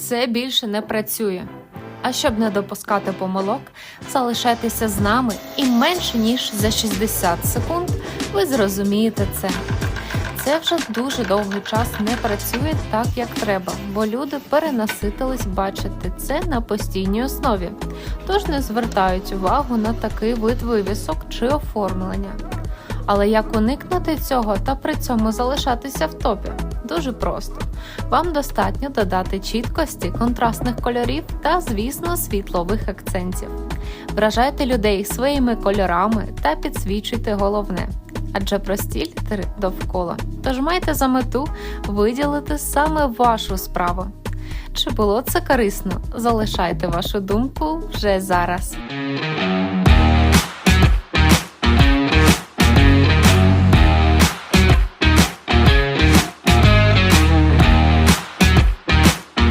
це більше не працює. А щоб не допускати помилок, залишайтеся з нами і менше ніж за 60 секунд ви зрозумієте це. Це вже дуже довгий час не працює так, як треба, бо люди перенаситились бачити це на постійній основі, тож не звертають увагу на такий вид вивісок чи оформлення. Але як уникнути цього та при цьому залишатися в топі? Дуже просто. Вам достатньо додати чіткості, контрастних кольорів та, звісно, світлових акцентів. Вражайте людей своїми кольорами та підсвічуйте головне. Адже прості літери довкола. Тож майте за мету виділити саме вашу справу. Чи було це корисно? Залишайте вашу думку вже зараз.